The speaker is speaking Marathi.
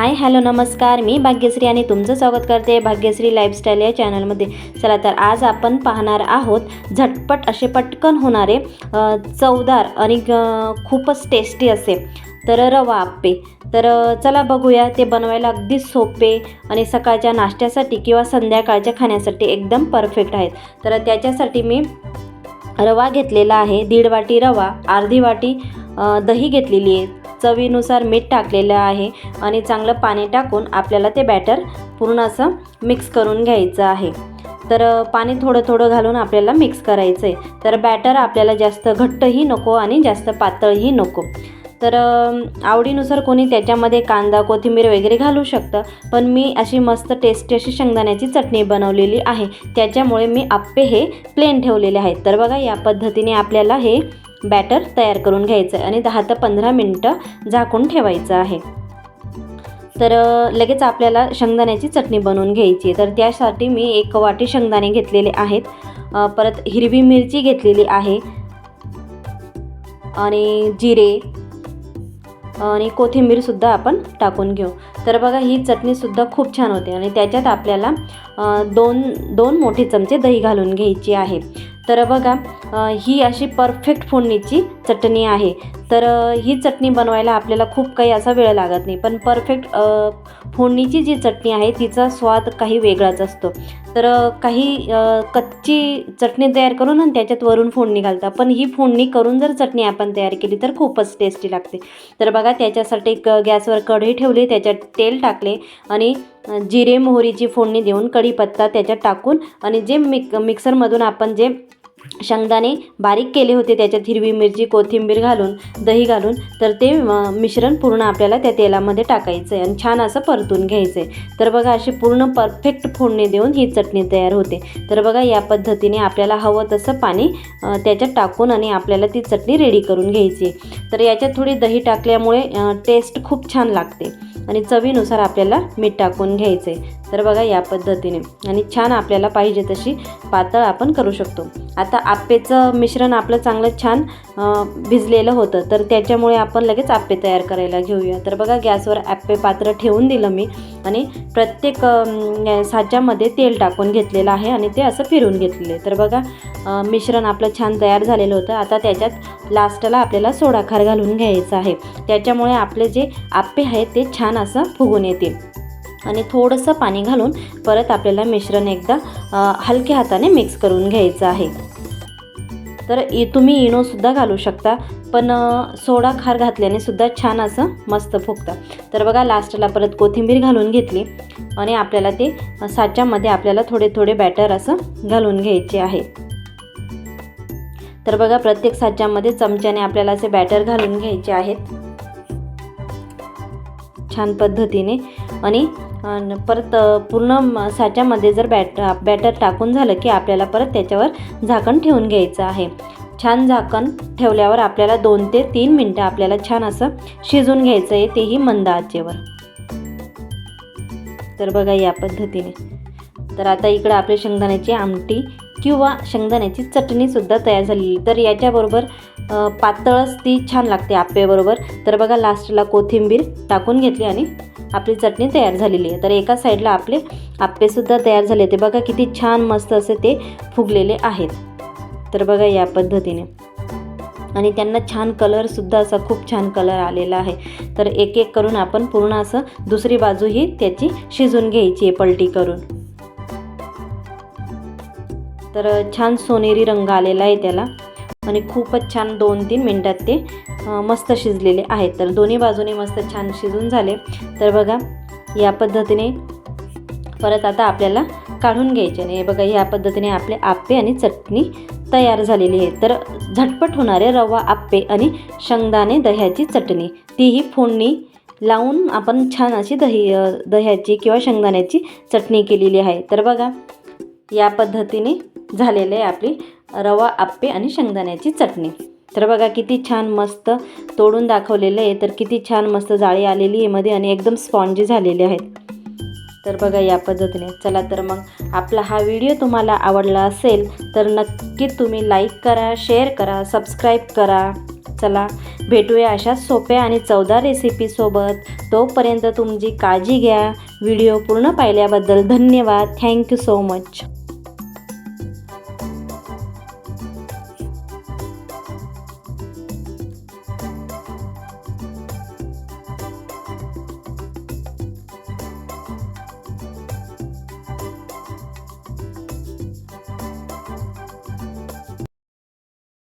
हाय हॅलो नमस्कार. मी भाग्यश्री आणि तुमचं स्वागत करते भाग्यश्री लाईफस्टाईल या चॅनलमध्ये. चला तर आज आपण पाहणार आहोत झटपट असे पटकन होणारे चवदार आणि खूपच टेस्टी असे. तर रवा आप्पे. तर चला बघूया ते बनवायला अगदी सोपे आणि सकाळच्या नाश्त्यासाठी किंवा संध्याकाळच्या खाण्यासाठी एकदम परफेक्ट आहेत. तर त्याच्यासाठी मी रवा घेतलेला आहे दीड वाटी रवा अर्धी वाटी दही घेतलेली आहे. चवीनुसार मीठ टाकलेलं आहे आणि चांगलं पाणी टाकून आपल्याला ते बॅटर पूर्ण असं मिक्स करून घ्यायचं आहे. तर पाणी थोडं थोडं घालून आपल्याला मिक्स करायचं आहे तर बॅटर आपल्याला जास्त घट्टही नको आणि जास्त पातळही नको. तर आवडीनुसार कोणी त्याच्यामध्ये कांदा कोथिंबीर वगैरे घालू शकतं पण मी अशी मस्त टेस्टी अशी शेंगदाण्याची चटणी बनवलेली आहे. त्याच्यामुळे मी आप्पे हे प्लेन ठेवलेले आहेत. तर बघा या पद्धतीने आपल्याला हे बॅटर तयार करून घ्यायचं आहे आणि दहा ते पंधरा मिनटं झाकून ठेवायचं आहे. तर लगेच आपल्याला शेंगदाण्याची चटणी बनवून घ्यायची आहे. तर त्यासाठी मी एक वाटी शेंगदाणे घेतलेले आहेत. परत हिरवी मिरची घेतलेली आहे. आणि जिरे. आणि कोथिंबीरसुद्धा आपण टाकून घेऊ. तर बघा ही चटणीसुद्धा खूप छान होते आणि त्याच्यात आपल्याला दोन दोन मोठे चमचे दही घालून घ्यायची आहे. तर बघा ही अशी परफेक्ट फोडणीची चटणी आहे. तर ही चटणी बनवायला आपल्याला खूप काही असा वेळ लागत नाही. पण परफेक्ट फोडणीची जी चटणी आहे तिचा स्वाद काही वेगळाच असतो. तर काही कच्ची चटणी तयार करून आणि त्याच्यात वरून फोडणी घालता. पण ही फोडणी करून जर चटणी आपण तयार केली तर खूपच टेस्टी लागते. तर बघा त्याच्यासाठी क गॅसवर कढई ठेवली त्याच्यात तेल टाकले आणि जिरे मोहरीची फोडणी देऊन कढीपत्ता त्याच्यात टाकून आणि जे मिक मिक्सरमधून आपण जे शेंगदाणे बारीक केले होते त्याच्यात हिरवी मिरची कोथिंबीर घालून दही घालून तर ते मिश्रण पूर्ण आपल्याला त्या तेलामध्ये टाकायचं आहे आणि छान असं परतून घ्यायचं आहे तर बघा अशी पूर्ण परफेक्ट फोडणी देऊन ही चटणी तयार होते. तर बघा या पद्धतीने आपल्याला हवं तसं पाणी त्याच्यात टाकून आणि आपल्याला ती चटणी रेडी करून घ्यायची आहे. तर याच्यात थोडी दही टाकल्यामुळे टेस्ट खूप छान लागते आणि चवीनुसार आपल्याला मीठ टाकून घ्यायचं आहे तर बघा या पद्धतीने. आणि छान आपल्याला पाहिजे तशी पातळ आपण करू शकतो. आता आप्पेचं मिश्रण आपलं चांगलं छान भिजलेलं होतं. तर त्याच्यामुळे आपण लगेच आप्पे तयार करायला घेऊया. तर बघा गॅसवर आप्पे पात्र ठेवून दिलं मी. आणि प्रत्येक साच्यामध्ये तेल टाकून घेतलेलं आहे आणि ते असं फिरून घेतलेलं तर बघा मिश्रण आपलं छान तयार झालेलं होतं. आता त्याच्यात लास्टला आपल्याला सोडाखार घालून घ्यायचं आहे. त्याच्यामुळे आपले जे आप्पे आहेत ते छान असं फुगून येतील. आणि थोडंसं पाणी घालून परत आपल्याला मिश्रण एकदा हलक्या हाताने मिक्स करून घ्यायचं आहे. तर इ तुम्ही इनोसुद्धा घालू शकता पण सोडा खार घातल्याने सुद्धा छान असं मस्त फुगतं. तर बघा लास्टला परत कोथिंबीर घालून घेतली आणि आपल्याला ते साच्यामध्ये आपल्याला थोडे थोडे बॅटर असं घालून घ्यायचे आहे. तर बघा प्रत्येक साच्यामध्ये चमच्याने आपल्याला असे बॅटर घालून घ्यायचे आहेत. छान पद्धतीने आणि आणि परत पूर्ण साच्यामध्ये जर बॅट बॅटर टाकून झालं की आपल्याला परत त्याच्यावर झाकण ठेवून घ्यायचं आहे. छान झाकण ठेवल्यावर आपल्याला दोन ते तीन मिनटं आपल्याला छान असं शिजून घ्यायचं आहे तेही मंद आचेवर. तर बघा या पद्धतीने. तर आता इकडं आपली शेंगदाण्याची आमटी किंवा शेंगदाण्याची चटणीसुद्धा तयार झालेली. तर याच्याबरोबर पातळच ती छान लागते आप्पेबरोबर तर बघा लास्टला कोथिंबीर टाकून घेतली आणि आपली चटणी तयार झालेली आहे. तर एका साईडला आपले आप्पेसुद्धा तयार झाले ते बघा किती छान मस्त असे ते फुगलेले आहेत. तर बघा या पद्धतीने. आणि त्यांना छान कलरसुद्धा असा खूप छान कलर आलेला आहे. तर एक एक करून आपण पूर्ण असं दुसरी बाजूही त्याची शिजून घ्यायची आहे पलटी करून. तर छान सोनेरी रंग आलेला आहे त्याला. आणि खूपच छान दोन तीन मिनटात ते मस्त शिजलेले आहेत. तर दोन्ही बाजूने मस्त छान शिजून झाले. तर बघा या पद्धतीने परत आता आपल्याला काढून घ्यायचे आणि हे बघा या पद्धतीने आपले आप्पे आणि चटणी तयार झालेली आहे. तर झटपट होणारे रवा आप्पे आणि शेंगदाणे दह्याची चटणी तीही फोडणी लावून आपण छान अशी दही दह्याची किंवा शेंगदाण्याची चटणी केलेली आहे. तर बघा या पद्धतीने झालेले आपली रवा आप्पे आणि शेंगदाण्याची चटणी. तर बघा किती छान मस्त तोडून दाखवलेलं आहे. तर किती छान मस्त जाळी आलेली आहे मध्ये आणि एकदम स्पॉन्जी झालेले आहेत. तर बघा या पद्धतीने. चला तर मग आपला हा व्हिडिओ तुम्हाला आवडला असेल तर नक्की तुम्ही लाईक करा शेअर करा सबस्क्राईब करा. चला भेटूया अशा सोप्या आणि चवदार रेसिपीसोबत तोपर्यंत तुमची काळजी घ्या. व्हिडिओ पूर्ण पाहिल्याबद्दल धन्यवाद. Thank you so much